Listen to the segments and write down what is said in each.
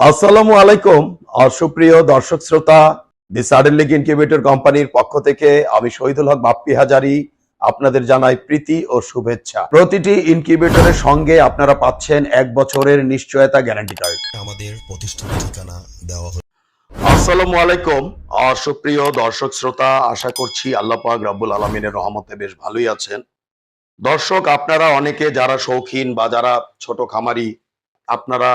আসসালামু আলাইকুম সুপ্রিয় দর্শক শ্রোতা দি সাডেন লিগ ইনকিউবেটর কোম্পানির পক্ষ থেকে আমি শহীদুল হক বাপ্পি হাজারি আপনাদের জানাই প্রীতি ও শুভেচ্ছা। প্রতিটি ইনকিউবেটরের সঙ্গে আপনারা পাচ্ছেন এক বছরের নিশ্চয়তা গ্যারান্টি কার্ড আমাদের প্রতিষ্ঠান ঠিকানা দেওয়া হলো আসসালামু আলাইকুম অসুপ্রিয় দর্শক শ্রোতা আশা করছি আল্লাহ পাক রব্বুল আলমিনের রহমতে বেশ ভালোই আছেন। দর্শক আপনারা অনেকে যারা শৌখিন বা যারা ছোট খামারি আপনারা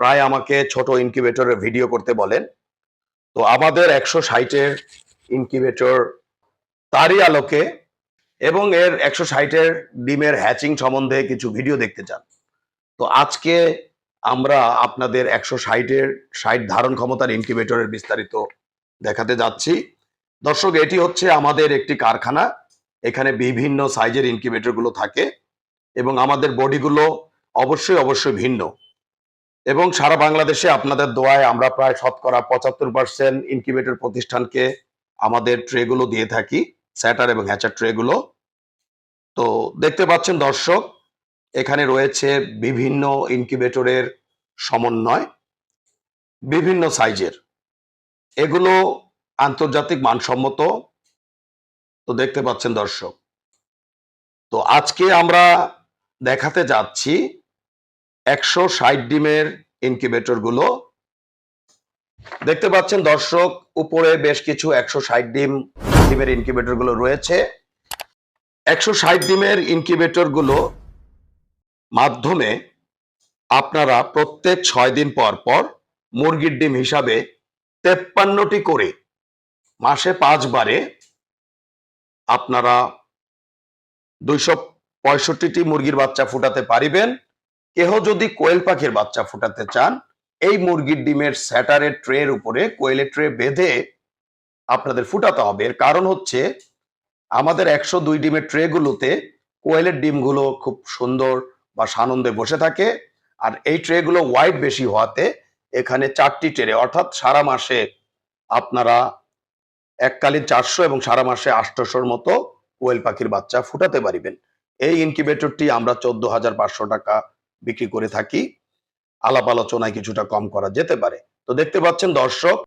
প্রায় আমাকে ছোট ইনকিউবেটরের ভিডিও করতে বলেন। তো আমাদের একশো ষাটের ইনকিউবেটর তারই আলোকে এবং এর একশো ষাটের ডিমের হ্যাচিং সম্বন্ধে কিছু ভিডিও দেখতে চান। তো আজকে আমরা আপনাদের একশো ষাটের ষাট ধারণ ক্ষমতার ইনকিউবেটরের বিস্তারিত দেখাতে যাচ্ছি। দর্শক, এটি হচ্ছে আমাদের একটি কারখানা। এখানে বিভিন্ন সাইজের ইনকিউবেটরগুলো থাকে এবং আমাদের বডিগুলো অবশ্যই অবশ্যই ভিন্ন। এবং সারা বাংলাদেশে আপনাদের দোয়ায় আমরা প্রায় শতকরা পঁচাত্তর পার্সেন্ট ইনকিউবেটর প্রতিষ্ঠানকে আমাদের ট্রেগুলো দিয়ে থাকি স্যাটার এবং হ্যাচার ট্রেগুলো তো দেখতে পাচ্ছেন দর্শক, এখানে রয়েছে বিভিন্ন ইনকিউবেটরের সমন্বয়, বিভিন্ন সাইজের এগুলো আন্তর্জাতিক মানসম্মত। তো দেখতে পাচ্ছেন দর্শক, তো আজকে আমরা দেখাতে যাচ্ছি একশো ষাট ডিমের ইনকিউবেটরগুলো। দেখতে পাচ্ছেন দর্শক, উপরে বেশ কিছু একশো ষাট ডিম ডিমের ইনকিউবেটরগুলো রয়েছে। একশো ষাট ডিমের ইনকিউবেটরগুলো মাধ্যমে আপনারা প্রত্যেক ছয় দিন পর পর মুরগির ডিম হিসাবে তেপ্পান্নটি করে মাসে পাঁচবারে আপনারা দুইশো পঁয়ষট্টিটি মুরগির বাচ্চা ফুটাতে পারিবেন। কেহ যদি কোয়েল পাখির বাচ্চা ফুটাতে চান, এই মুরগির ডিমের স্যাটারের ট্রের উপরে কোয়েলের ট্রে বেঁধে আপনাদের ফুটাতে হবে। এর কারণ হচ্ছে, আমাদের একশো দুই ডিমের ট্রেগুলোতে কোয়েলের ডিমগুলো খুব সুন্দর বা সানন্দে বসে থাকে, আর এই ট্রেগুলো ওয়াইড বেশি হওয়াতে এখানে চারটি ট্রে, অর্থাৎ সারা মাসে আপনারা এককালীন চারশো এবং সারা মাসে আটশোর মতো কোয়েল পাখির বাচ্চা ফুটাতে পারিবেন। এই ইনকিউবেটরটি আমরা চোদ্দ হাজার পাঁচশো টাকা বিক্রি করে থাকি। আলাপ আলোচনায় কিছুটা কম করা যেতে পারে। তো দেখতে পাচ্ছেন দর্শক,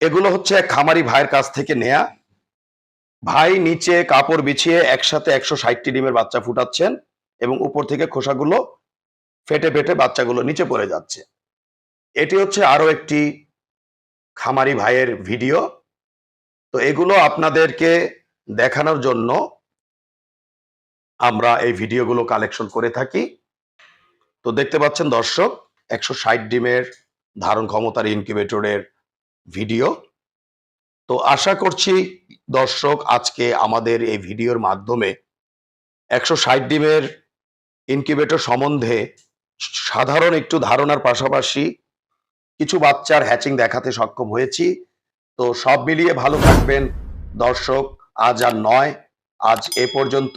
এগুলো হচ্ছে এক খামারি ভাইয়ের কাছ থেকে নেয়া। ভাই নিচে কাপড় বিছিয়ে একসাথে একশো ষাটটি ডিমের বাচ্চা ফুটাচ্ছেন এবং উপর থেকে খোসাগুলো ফেটে ফেটে বাচ্চাগুলো নিচে পড়ে যাচ্ছে। এটি হচ্ছে আরও একটি খামারি ভাইয়ের ভিডিও। তো এগুলো আপনাদেরকে দেখানোর জন্য আমরা এই ভিডিওগুলো কালেকশন করে থাকি। তো দেখতে পাচ্ছেন দর্শক, একশো ষাট ডিমের ধারণ ক্ষমতার ইনকিউবেটরের ভিডিও তো আশা করছি দর্শক, আজকে আমাদের এই ভিডিওর মাধ্যমে একশো ষাট ডিমের ইনকিউবেটর সম্বন্ধে সাধারণ একটু ধারণার পাশাপাশি কিছু বাচ্চার হ্যাচিং দেখাতে সক্ষম হয়েছি। তো সব মিলিয়ে ভালো থাকবেন দর্শক, আজ আর নয়, আজ এ পর্যন্ত।